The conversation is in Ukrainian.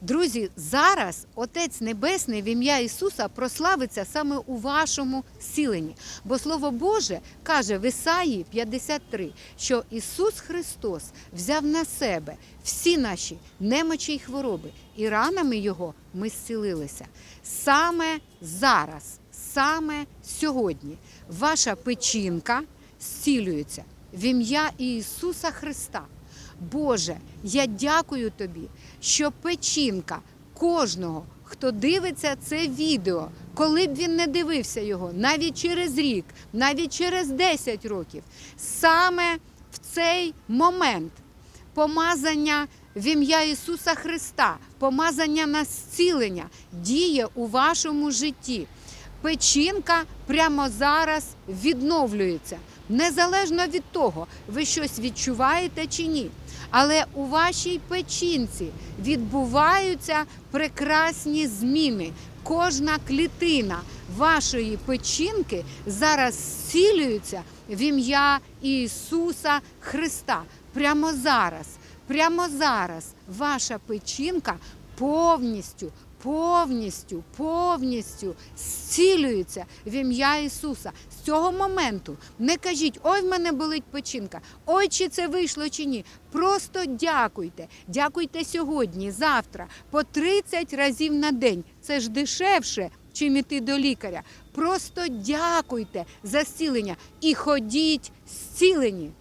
Друзі, зараз Отець Небесний в ім'я Ісуса прославиться саме у вашому зціленні. Бо Слово Боже каже в Ісаї 53, що Ісус Христос взяв на себе всі наші немочі й хвороби, і ранами Його ми зцілилися. Саме зараз, саме сьогодні, ваша печінка зцілюється в ім'я Ісуса Христа. Боже, я дякую тобі, що печінка кожного, хто дивиться це відео, коли б він не дивився його, навіть через рік, навіть через 10 років, саме в цей момент помазання в ім'я Ісуса Христа, помазання на зцілення діє у вашому житті. Печінка прямо зараз відновлюється, незалежно від того, ви щось відчуваєте чи ні. Але у вашій печінці відбуваються прекрасні зміни. Кожна клітина вашої печінки зараз зцілюється в ім'я Ісуса Христа. Прямо зараз, прямо зараз ваша печінка повністю, повністю, повністю зцілюється в ім'я Ісуса. З цього моменту не кажіть, ой, в мене болить печінка, ой, чи це вийшло чи ні. Просто дякуйте. Дякуйте сьогодні, завтра, по 30 разів на день. Це ж дешевше, чим іти до лікаря. Просто дякуйте за зцілення і ходіть зцілені.